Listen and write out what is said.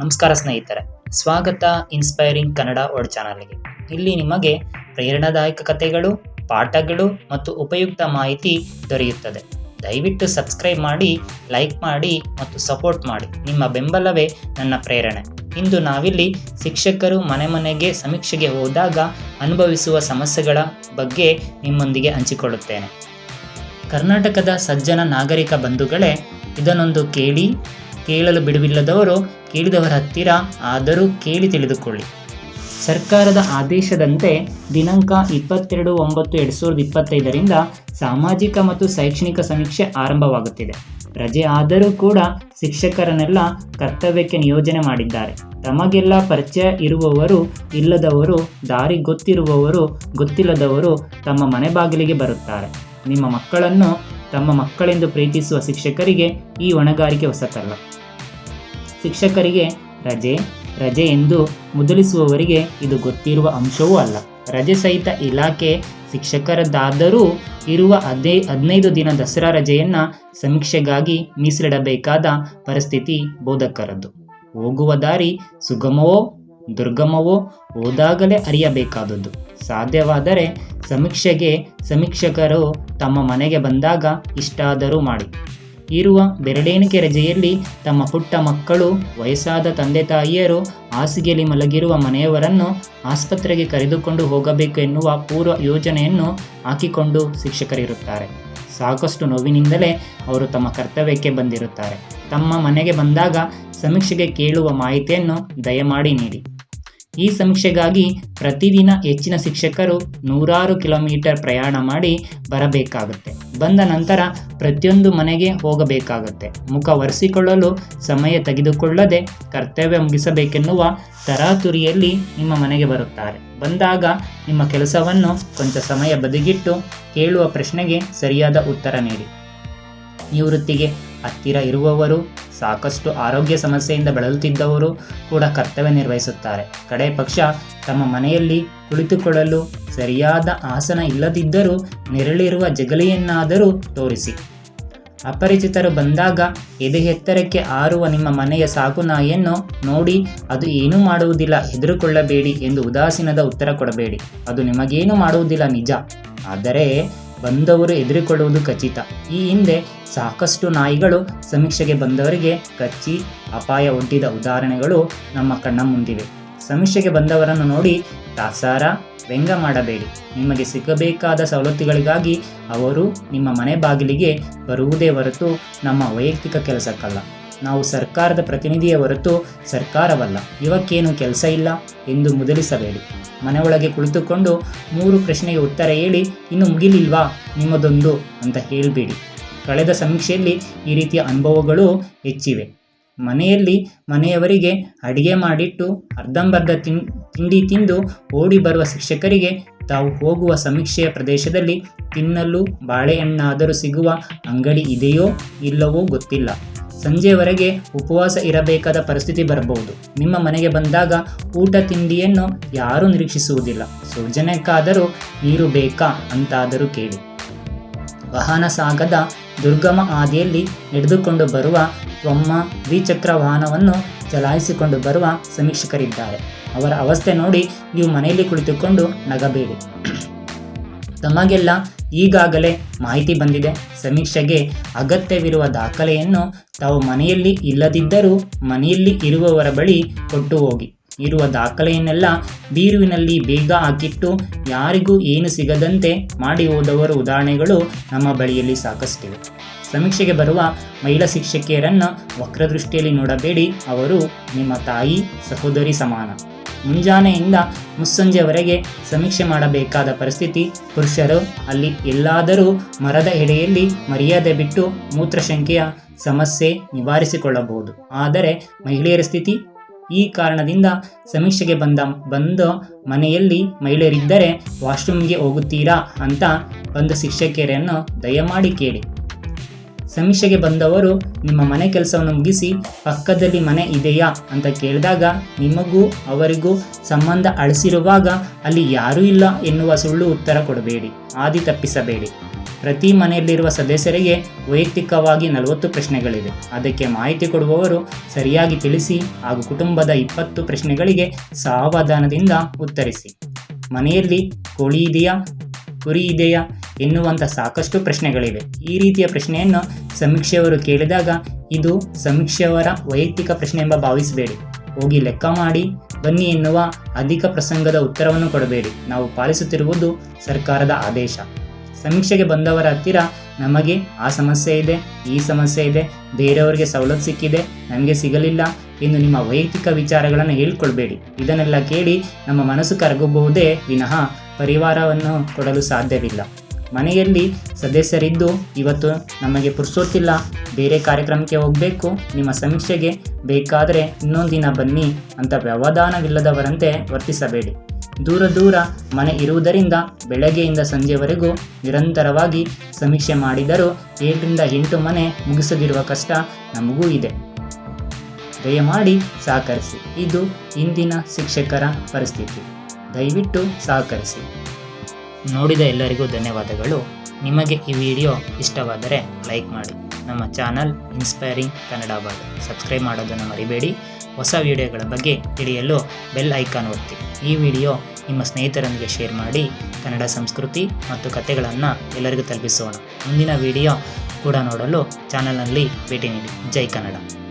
ನಮಸ್ಕಾರ ಸ್ನೇಹಿತರೆ, ಸ್ವಾಗತ ಇನ್ಸ್ಪೈರಿಂಗ್ ಕನ್ನಡ ವರ್ಡ್ ಚಾನಲ್ಗೆ ಇಲ್ಲಿ ನಿಮಗೆ ಪ್ರೇರಣಾದಾಯಕ ಕಥೆಗಳು, ಪಾಠಗಳು ಮತ್ತು ಉಪಯುಕ್ತ ಮಾಹಿತಿ ದೊರೆಯುತ್ತದೆ. ದಯವಿಟ್ಟು ಸಬ್ಸ್ಕ್ರೈಬ್ ಮಾಡಿ ಲೈಕ್ ಮಾಡಿ ಮತ್ತು ಸಪೋರ್ಟ್ ಮಾಡಿ. ನಿಮ್ಮ ಬೆಂಬಲವೇ ನನ್ನ ಪ್ರೇರಣೆ. ಇಂದು ನಾವಿಲ್ಲಿ ಶಿಕ್ಷಕರು ಮನೆ ಮನೆಗೆ ಸಮೀಕ್ಷೆಗೆ ಹೋದಾಗ ಅನುಭವಿಸುವ ಸಮಸ್ಯೆಗಳ ಬಗ್ಗೆ ನಿಮ್ಮೊಂದಿಗೆ ಹಂಚಿಕೊಳ್ಳುತ್ತೇನೆ. ಕರ್ನಾಟಕದ ಸಜ್ಜನ ನಾಗರಿಕ ಬಂಧುಗಳೇ, ಇದನ್ನೊಂದು ಕೇಳಿ, ಕೇಳಲು ಬಿಡುವಿಲ್ಲದವರು ಕೇಳಿದವರ ಹತ್ತಿರ ಆದರೂ ಕೇಳಿ ತಿಳಿದುಕೊಳ್ಳಿ. ಸರ್ಕಾರದ ಆದೇಶದಂತೆ ದಿನಾಂಕ ಇಪ್ಪತ್ತೆರಡು ಒಂಬತ್ತು ಎರಡು ಸಾವಿರದ ಇಪ್ಪತ್ತೈದರಿಂದ ಸಾಮಾಜಿಕ ಮತ್ತು ಶೈಕ್ಷಣಿಕ ಸಮೀಕ್ಷೆ ಆರಂಭವಾಗುತ್ತಿದೆ. ರಜೆ ಆದರೂ ಕೂಡ ಶಿಕ್ಷಕರನ್ನೆಲ್ಲ ಕರ್ತವ್ಯಕ್ಕೆ ನಿಯೋಜನೆ ಮಾಡಿದ್ದಾರೆ. ತಮಗೆಲ್ಲ ಪರಿಚಯ ಇರುವವರು, ಇಲ್ಲದವರು, ದಾರಿ ಗೊತ್ತಿರುವವರು, ಗೊತ್ತಿಲ್ಲದವರು ತಮ್ಮ ಮನೆ ಬಾಗಿಲಿಗೆ ಬರುತ್ತಾರೆ. ನಿಮ್ಮ ಮಕ್ಕಳನ್ನು ತಮ್ಮ ಮಕ್ಕಳೆಂದು ಪ್ರೀತಿಸುವ ಶಿಕ್ಷಕರಿಗೆ ಈ ಹೊಣೆಗಾರಿಕೆ ಹೊಸತಲ್ಲ. ಶಿಕ್ಷಕರಿಗೆ ರಜೆ. ರಜೆ ಎಂದು ಮುದುಲಿಸುವವರಿಗೆ ಇದು ಗೊತ್ತಿರುವ ಅಂಶವೂ ಅಲ್ಲ. ರಜೆ ಸಹಿತ ಇಲಾಖೆ ಶಿಕ್ಷಕರದ್ದಾದರೂ ಇರುವ ಅದೇ ಹದಿನೈದು ದಿನ ದಸರಾ ರಜೆಯನ್ನು ಸಮೀಕ್ಷೆಗಾಗಿ ಮೀಸಲಿಡಬೇಕಾದ ಪರಿಸ್ಥಿತಿ ಬೋಧಕರದ್ದು. ಹೋಗುವ ದಾರಿ ಸುಗಮವೋ ದುರ್ಗಮವೋ ಹೋದಾಗಲೇ ಅರಿಯಬೇಕಾದದ್ದು. ಸಾಧ್ಯವಾದರೆ ಸಮೀಕ್ಷೆಗೆ ಸಮೀಕ್ಷಕರು ತಮ್ಮ ಮನೆಗೆ ಬಂದಾಗ ಇಷ್ಟಾದರೂ ಮಾಡಿ. ಇರುವ ಬೆರಳೆಣಿಕೆ ರಜೆಯಲ್ಲಿ ತಮ್ಮ ಪುಟ್ಟ ಮಕ್ಕಳು, ವಯಸ್ಸಾದ ತಂದೆ ತಾಯಿಯರು ಹಾಸಿಗೆಯಲ್ಲಿ ಮಲಗಿರುವ ಮನೆಯವರನ್ನು ಆಸ್ಪತ್ರೆಗೆ ಕರೆದುಕೊಂಡು ಹೋಗಬೇಕು ಎನ್ನುವ ಪೂರ್ವ ಯೋಜನೆಯನ್ನು ಹಾಕಿಕೊಂಡು ಶಿಕ್ಷಕರಿರುತ್ತಾರೆ. ಸಾಕಷ್ಟು ನೋವಿನಿಂದಲೇ ಅವರು ತಮ್ಮ ಕರ್ತವ್ಯಕ್ಕೆ ಬಂದಿರುತ್ತಾರೆ. ತಮ್ಮ ಮನೆಗೆ ಬಂದಾಗ ಸಮೀಕ್ಷೆಗೆ ಕೇಳುವ ಮಾಹಿತಿಯನ್ನು ದಯಮಾಡಿ ನೀಡಿ. ಈ ಸಮೀಕ್ಷೆಗಾಗಿ ಪ್ರತಿದಿನ ಹೆಚ್ಚಿನ ಶಿಕ್ಷಕರು ನೂರಾರು ಕಿಲೋಮೀಟರ್ ಪ್ರಯಾಣ ಮಾಡಿ ಬರಬೇಕಾಗುತ್ತೆ. ಬಂದ ನಂತರ ಪ್ರತಿಯೊಂದು ಮನೆಗೆ ಹೋಗಬೇಕಾಗುತ್ತೆ. ಮುಖ ಒರೆಸಿಕೊಳ್ಳಲು ಸಮಯ ತೆಗೆದುಕೊಳ್ಳದೆ ಕರ್ತವ್ಯ ಮುಗಿಸಬೇಕೆನ್ನುವ ತರಾತುರಿಯಲ್ಲಿ ನಿಮ್ಮ ಮನೆಗೆ ಬರುತ್ತಾರೆ. ಬಂದಾಗ ನಿಮ್ಮ ಕೆಲಸವನ್ನು ಕೊಂಚ ಸಮಯ ಬದಿಗಿಟ್ಟು ಕೇಳುವ ಪ್ರಶ್ನೆಗೆ ಸರಿಯಾದ ಉತ್ತರ ನೀಡಿ. ನಿವೃತ್ತಿಗೆ ಹತ್ತಿರ ಇರುವವರು ಸಾಕಷ್ಟು ಆರೋಗ್ಯ ಸಮಸ್ಯೆಯಿಂದ ಬಳಲುತ್ತಿದ್ದವರು ಕೂಡ ಕರ್ತವ್ಯ ನಿರ್ವಹಿಸುತ್ತಾರೆ. ಕಡೆ ಪಕ್ಷ ತಮ್ಮ ಮನೆಯಲ್ಲಿ ಕುಳಿತುಕೊಳ್ಳಲು ಸರಿಯಾದ ಆಸನ ಇಲ್ಲದಿದ್ದರೂ ನೆರಳಿರುವ ಜಗಲಿಯನ್ನಾದರೂ ತೋರಿಸಿ. ಅಪರಿಚಿತರು ಬಂದಾಗ ಎದೆ ಎತ್ತರಕ್ಕೆ ಆರುವ ನಿಮ್ಮ ಮನೆಯ ಸಾಕುನಾಯಿಯನ್ನು ನೋಡಿ ಅದು ಏನೂ ಮಾಡುವುದಿಲ್ಲ, ಹೆದರುಕೊಳ್ಳಬೇಡಿ ಎಂದು ಉದಾಸೀನದ ಉತ್ತರ ಕೊಡಬೇಡಿ. ಅದು ನಿಮಗೇನು ಮಾಡುವುದಿಲ್ಲ ನಿಜ. ಆದರೆ ಬಂದವರು ಎದುರಿಕೊಳ್ಳುವುದು ಖಚಿತ. ಈ ಹಿಂದೆ ಸಾಕಷ್ಟು ನಾಯಿಗಳು ಸಮೀಕ್ಷೆಗೆ ಬಂದವರಿಗೆ ಕಚ್ಚಿ ಅಪಾಯ ಒಡ್ಡಿದ ಉದಾಹರಣೆಗಳು ನಮ್ಮ ಕಣ್ಣ ಮುಂದಿವೆ. ಸಮೀಕ್ಷೆಗೆ ಬಂದವರನ್ನು ನೋಡಿ ತಾಸಾರ ವ್ಯಂಗ ಮಾಡಬೇಡಿ. ನಿಮಗೆ ಸಿಗಬೇಕಾದ ಸವಲತ್ತುಗಳಿಗಾಗಿ ಅವರು ನಿಮ್ಮ ಮನೆ ಬಾಗಿಲಿಗೆ ಬರುವುದೇ ಹೊರತು ನಮ್ಮ ವೈಯಕ್ತಿಕ ಕೆಲಸಕ್ಕಲ್ಲ. ನಾವು ಸರ್ಕಾರದ ಪ್ರತಿನಿಧಿಯ ಹೊರತು ಸರ್ಕಾರವಲ್ಲ. ಇವಕ್ಕೇನು ಕೆಲಸ ಇಲ್ಲ ಎಂದು ಮುದಲಿಸಬೇಡಿ. ಮನೆಯೊಳಗೆ ಕುಳಿತುಕೊಂಡು ಮೂರು ಪ್ರಶ್ನೆಗೆ ಉತ್ತರ ಹೇಳಿ, ಇನ್ನು ಮುಗಿಲಿಲ್ವಾ ನಿಮ್ಮದೊಂದು? ಅಂತ ಹೇಳಬೇಡಿ. ಕಳೆದ ಸಮೀಕ್ಷೆಯಲ್ಲಿ ಈ ರೀತಿಯ ಅನುಭವಗಳು ಹೆಚ್ಚಿವೆ. ಮನೆಯಲ್ಲಿ ಮನೆಯವರಿಗೆ ಅಡಿಗೆ ಮಾಡಿಟ್ಟು ಅರ್ಧಂಬರ್ಧ ತಿನ್ ತಿಂಡಿ ತಿಂದು ಓಡಿ ಬರುವ ಶಿಕ್ಷಕರಿಗೆ ತಾವು ಹೋಗುವ ಸಮೀಕ್ಷೆಯ ಪ್ರದೇಶದಲ್ಲಿ ತಿನ್ನಲು ಬಾಳೆಹಣ್ಣಾದರೂ ಸಿಗುವ ಅಂಗಡಿ ಇದೆಯೋ ಇಲ್ಲವೋ ಗೊತ್ತಿಲ್ಲ. ಸಂಜೆವರೆಗೆ ಉಪವಾಸ ಇರಬೇಕಾದ ಪರಿಸ್ಥಿತಿ ಬರಬಹುದು. ನಿಮ್ಮ ಮನೆಗೆ ಬಂದಾಗ ಊಟ ತಿಂಡಿಯನ್ನು ಯಾರೂ ನಿರೀಕ್ಷಿಸುವುದಿಲ್ಲ. ಸೌಜನ್ಯಕ್ಕಾದರೂ ನೀರು ಬೇಕಾ ಅಂತಾದರೂ ಕೇಳಿ. ವಾಹನ ಸಾಗದ ದುರ್ಗಮ ಹಾದಿಯಲ್ಲಿ ನಡೆದುಕೊಂಡು ಬರುವ ಒಮ್ಮ ದ್ವಿಚಕ್ರ ವಾಹನವನ್ನು ಚಲಾಯಿಸಿಕೊಂಡು ಬರುವ ಸಮೀಕ್ಷಕರಿದ್ದಾರೆ. ಅವರ ಅವಸ್ಥೆ ನೋಡಿ ನೀವು ಮನೆಯಲ್ಲಿ ಕುಳಿತುಕೊಂಡು ನಗಬೇಡಿ. ತಮಗೆಲ್ಲ ಈಗಾಗಲೇ ಮಾಹಿತಿ ಬಂದಿದೆ. ಸಮೀಕ್ಷೆಗೆ ಅಗತ್ಯವಿರುವ ದಾಖಲೆಯನ್ನು ತಾವು ಮನೆಯಲ್ಲಿ ಇಲ್ಲದಿದ್ದರೂ ಮನೆಯಲ್ಲಿ ಇರುವವರ ಬಳಿ ಕೊಟ್ಟು ಹೋಗಿ. ಇರುವ ದಾಖಲೆಯನ್ನೆಲ್ಲ ಬೀರುವಿನಲ್ಲಿ ಬೇಗ ಹಾಕಿಟ್ಟು ಯಾರಿಗೂ ಏನು ಸಿಗದಂತೆ ಮಾಡಿ ಹೋದವರ ಉದಾಹರಣೆಗಳು ನಮ್ಮ ಬಳಿಯಲ್ಲಿ ಸಾಕಷ್ಟಿವೆ. ಸಮೀಕ್ಷೆಗೆ ಬರುವ ಮಹಿಳಾ ಶಿಕ್ಷಕಿಯರನ್ನು ವಕ್ರದೃಷ್ಟಿಯಲ್ಲಿ ನೋಡಬೇಡಿ. ಅವರು ನಿಮ್ಮ ತಾಯಿ ಸಹೋದರಿ ಸಮಾನ. ಮುಂಜಾನೆಯಿಂದ ಮುಸ್ಸಂಜೆವರೆಗೆ ಸಮೀಕ್ಷೆ ಮಾಡಬೇಕಾದ ಪರಿಸ್ಥಿತಿ, ಪುರುಷರು ಅಲ್ಲಿ ಎಲ್ಲಾದರೂ ಮರದ ಎಡೆಯಲ್ಲಿ ಮರ್ಯಾದೆ ಬಿಟ್ಟು ಮೂತ್ರಶಂಕೆಯ ಸಮಸ್ಯೆ ನಿವಾರಿಸಿಕೊಳ್ಳಬಹುದು. ಆದರೆ ಮಹಿಳೆಯರ ಸ್ಥಿತಿ ಈ ಕಾರಣದಿಂದ ಸಮೀಕ್ಷೆಗೆ ಬಂದ, ಬಂದು ಮನೆಯಲ್ಲಿ ಮಹಿಳೆಯರಿದ್ದರೆ ವಾಶ್ರೂಮ್ಗೆ ಹೋಗುತ್ತೀರಾ ಅಂತ ಬಂದ ಶಿಕ್ಷಕಿಯರನ್ನು ದಯಮಾಡಿ ಕೇಳಿ. ಸಮೀಕ್ಷೆಗೆ ಬಂದವರು, ನಿಮ್ಮ ಮನೆ ಕೆಲಸವನ್ನು ಮುಗಿಸಿ ಪಕ್ಕದಲ್ಲಿ ಮನೆ ಇದೆಯಾ ಅಂತ ಕೇಳಿದಾಗ ನಿಮಗೂ ಅವರಿಗೂ ಸಂಬಂಧ ಅಳಿಸಿರುವಾಗ ಅಲ್ಲಿ ಯಾರೂ ಇಲ್ಲ ಎನ್ನುವ ಸುಳ್ಳು ಉತ್ತರ ಕೊಡಬೇಡಿ ಆದಿ ತಪ್ಪಿಸಬೇಡಿ. ಪ್ರತಿ ಮನೆಯಲ್ಲಿರುವ ಸದಸ್ಯರಿಗೆ ವೈಯಕ್ತಿಕವಾಗಿ ನಲವತ್ತು ಪ್ರಶ್ನೆಗಳಿವೆ. ಅದಕ್ಕೆ ಮಾಹಿತಿ ಕೊಡುವವರು ಸರಿಯಾಗಿ ತಿಳಿಸಿ ಹಾಗೂ ಕುಟುಂಬದ ಇಪ್ಪತ್ತು ಪ್ರಶ್ನೆಗಳಿಗೆ ಸಾವಧಾನದಿಂದ ಉತ್ತರಿಸಿ. ಮನೆಯಲ್ಲಿ ಕೋಳಿ ಇದೆಯಾ, ಕುರಿ ಇದೆಯಾ ಎನ್ನುವಂಥ ಸಾಕಷ್ಟು ಪ್ರಶ್ನೆಗಳಿವೆ. ಈ ರೀತಿಯ ಪ್ರಶ್ನೆಯನ್ನು ಸಮೀಕ್ಷೆಯವರು ಕೇಳಿದಾಗ ಇದು ಸಮೀಕ್ಷೆಯವರ ವೈಯಕ್ತಿಕ ಪ್ರಶ್ನೆ ಎಂಬ ಭಾವಿಸಬೇಡಿ. ಹೋಗಿ ಲೆಕ್ಕ ಮಾಡಿ, ಬನ್ನಿ ಎನ್ನುವ ಅಧಿಕ ಪ್ರಸಂಗದ ಉತ್ತರವನ್ನು ಕೊಡಬೇಡಿ. ನಾವು ಪಾಲಿಸುತ್ತಿರುವುದು ಸರ್ಕಾರದ ಆದೇಶ. ಸಮೀಕ್ಷೆಗೆ ಬಂದವರ ಹತ್ತಿರ ನಮಗೆ ಆ ಸಮಸ್ಯೆ ಇದೆ, ಈ ಸಮಸ್ಯೆ ಇದೆ, ಬೇರೆಯವರಿಗೆ ಸವಲತ್ತು ಸಿಕ್ಕಿದೆ, ನಮಗೆ ಸಿಗಲಿಲ್ಲ. ಎಂದು ನಿಮ್ಮ ವೈಯಕ್ತಿಕ ವಿಚಾರಗಳನ್ನು ಹೇಳ್ಕೊಳ್ಬೇಡಿ. ಇದನ್ನೆಲ್ಲ ಕೇಳಿ ನಮ್ಮ ಮನಸ್ಸು ಕರಗಬಹುದೇ ವಿನಃ ಪರಿವಾರವನ್ನು ಕೊಡಲು ಸಾಧ್ಯವಿಲ್ಲ. ಮನೆಯಲ್ಲಿ ಸದಸ್ಯರಿದ್ದು, ಇವತ್ತು ನಮಗೆ ಪುರ್ಸೊತ್ತಿಲ್ಲ, ಬೇರೆ ಕಾರ್ಯಕ್ರಮಕ್ಕೆ ಹೋಗಬೇಕು, ನಿಮ್ಮ ಸಮೀಕ್ಷೆಗೆ ಬೇಕಾದರೆ ಇನ್ನೊಂದು ದಿನ ಬನ್ನಿ ಅಂತ ವ್ಯವಧಾನವಿಲ್ಲದವರಂತೆ ವರ್ತಿಸಬೇಡಿ. ದೂರ ದೂರ ಮನೆ ಇರುವುದರಿಂದ ಬೆಳಗ್ಗೆಯಿಂದ ಸಂಜೆವರೆಗೂ ನಿರಂತರವಾಗಿ ಸಮೀಕ್ಷೆ ಮಾಡಿದರೂ ಏಳರಿಂದ ಎಂಟು ಮನೆ ಮುಗಿಸದಿರುವ ಕಷ್ಟ ನಮಗೂ ಇದೆ. ದಯಮಾಡಿ ಸಹಕರಿಸಿ. ಇದು ಇಂದಿನ ಶಿಕ್ಷಕರ ಪರಿಸ್ಥಿತಿ. ದಯವಿಟ್ಟು ಸಹಕರಿಸಿ. ನೋಡಿದ ಎಲ್ಲರಿಗೂ ಧನ್ಯವಾದಗಳು. ನಿಮಗೆ ಈ ವಿಡಿಯೋ ಇಷ್ಟವಾದರೆ ಲೈಕ್ ಮಾಡಿ. ನಮ್ಮ ಚಾನಲ್ ಇನ್ಸ್ಪೈರಿಂಗ್ ಕನ್ನಡ ಭಾಗ. ಸಬ್ಸ್ಕ್ರೈಬ್ ಮಾಡೋದನ್ನು ಮರಿಬೇಡಿ. ಹೊಸ ವಿಡಿಯೋಗಳ ಬಗ್ಗೆ ತಿಳಿಯಲು ಬೆಲ್ ಐಕಾನ್ ಒತ್ತಿ. ಈ ವಿಡಿಯೋ ನಿಮ್ಮ ಸ್ನೇಹಿತರೊಂದಿಗೆ ಶೇರ್ ಮಾಡಿ, ಕನ್ನಡ ಸಂಸ್ಕೃತಿ ಮತ್ತು ಕಥೆಗಳನ್ನು ಎಲ್ಲರಿಗೂ ತಲುಪಿಸೋಣ. ಮುಂದಿನ ವಿಡಿಯೋ ಕೂಡ ನೋಡಲು ಚಾನಲ್ನಲ್ಲಿ ಭೇಟಿ ನೀಡಿ. ಜೈ ಕನ್ನಡ.